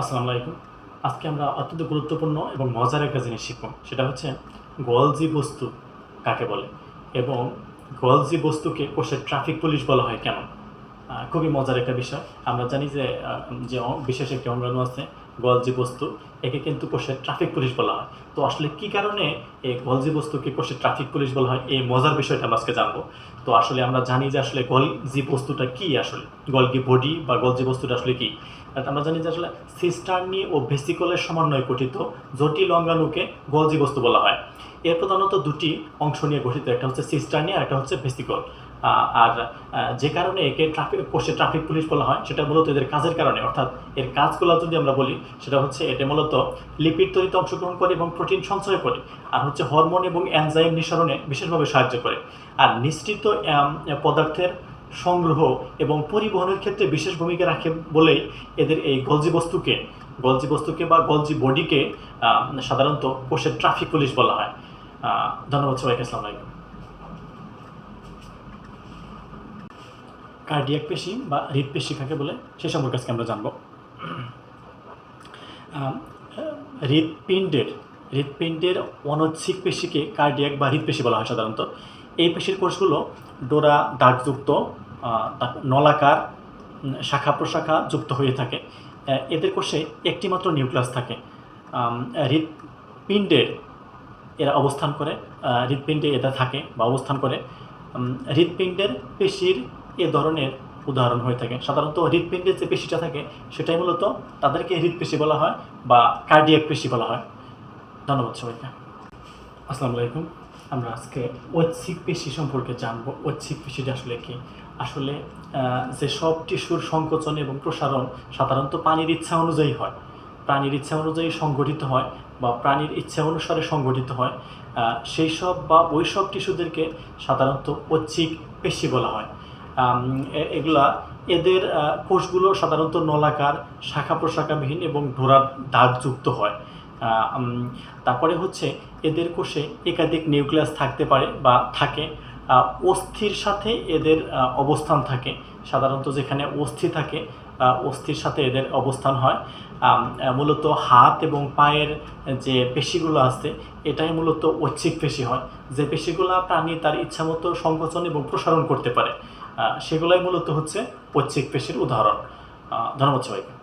আসসালামু আলাইকুম। আজকে আমরা অত্যন্ত গুরুত্বপূর্ণ এবং মজার একটা জিনিস শিখব। সেটা হচ্ছে গলজি বস্তু কাকে বলে এবং গলজি বস্তুকে কোষের ট্রাফিক পুলিশ বলা হয় কেন? খুবই মজার একটা বিষয়। আমরা জানি যে যে বিশেষ একটি অঙ্গাণু আছে, গলজি বস্তু। একে কিন্তু কোষের ট্রাফিক পুলিশ বলা হয়। তো আসলে কি কারণে এই গলজি বস্তুকে কোষের ট্রাফিক পুলিশ বলা হয়, এই মজার বিষয়টা আমরা আজকে জানব। তো আসলে আমরা জানি যে আসলে গলজি বস্তুটা কি আসলে? গলগি বডি বা গলজি বস্তুটা আসলে কি? আমরা জানি যে আসলে সিস্টার্নি ও ভেসিকলের সমন্বয়ে গঠিত জটিল অঙ্গাণুকে গলজি বস্তু বলা হয়। এর প্রধানত দুটি অংশ নিয়ে গঠিত, একটা হচ্ছে সিস্টার্নি আর একটা হচ্ছে ভেসিকল। আর যে কারণে একে ট্রাফিক কোষে ট্রাফিক পুলিশ বলা হয়, সেটা মূলত এদের কাজের কারণে। অর্থাৎ এর কাজগুলো যদি আমরা বলি, সেটা হচ্ছে এটা মূলত লিপিড তৈরিতে অংশগ্রহণ করে এবং প্রোটিন সঞ্চয় করে, আর হচ্ছে হরমোন এবং এনজাইম নিঃসরণে বিশেষভাবে সাহায্য করে। আর নিশ্চিত পদার্থের সংগ্রহ এবং পরিবহনের ক্ষেত্রে বিশেষ ভূমিকা রাখে বলেই এদের এই গলজি বস্তুকে। গলজি বস্তুকে বা গলজি বডিকে সাধারণত কোষের ট্রাফিক পুলিশ বলা হয়। ধন্যবাদ সবাইকে, আসসালামু আলাইকুম। কার্ডিয়াক পেশি বা হৃদপেশি কাকে বলে, সে সম্পর্কে আজকে আমরা জানব। হৃদপিণ্ডের হৃদপিণ্ডের অনৈচ্ছিক পেশিকে কার্ডিয়াক বা হৃদপেশি বলা হয় সাধারণত। এই পেশির কোষগুলো ডোরা দাগযুক্ত নলাকার শাখা প্রশাখা যুক্ত হয়ে থাকে। এদের কোষে একটি মাত্র নিউক্লিয়াস থাকে। হৃদপিণ্ডের এরা অবস্থান করে হৃদপিণ্ডে এরা থাকে বা অবস্থান করে। হৃদপিণ্ডের পেশির এ ধরনের উদাহরণ হয়ে থাকে। সাধারণত হৃদপিণ্ডের যে পেশিটা থাকে, সেটাই মূলত তাদেরকে হৃদপেশি বলা হয় বা কার্ডিয়াক পেশি বলা হয়। ধন্যবাদ সবাইকে। আসসালামু আলাইকুম। আমরা আজকে ঐচ্ছিক পেশি সম্পর্কে জানব। ঐচ্ছিক পেশিটা আসলে কি? আসলে যে সব টিস্যুর সংকোচন এবং প্রসারণ সাধারণত পানির ইচ্ছা অনুযায়ী হয়। প্রাণীর ইচ্ছা অনুযায়ী সংগঠিত হয় বা প্রাণীর ইচ্ছা অনুসারে সংগঠিত হয়। সেই সব বা ওই সব টিস্যুদেরকে সাধারণত ঐচ্ছিক পেশি বলা হয়। এগুলা, এদের কোষগুলো সাধারণত নলাকার শাখা প্রশাখাবিহীন এবং ডোরার দাগযুক্ত হয়। তারপরে হচ্ছে এদের কোষে একাধিক নিউক্লিয়াস থাকতে পারে বা থাকে। অস্থির সাথে এদের অবস্থান থাকে। সাধারণত যেখানে অস্থি থাকে অস্থির সাথে এদের অবস্থান হয়। মূলত হাত এবং পায়ের যে পেশিগুলো আছে, এটাই মূলত ঐচ্ছিক পেশি হয়। যে পেশিগুলো প্রাণী তার ইচ্ছামতো সংকোচন এবং প্রসারণ করতে পারে। সেগুলাই মূলত হচ্ছে পৈতৃক পেশির উদাহরণ। ধন্যবাদ সবাইকে।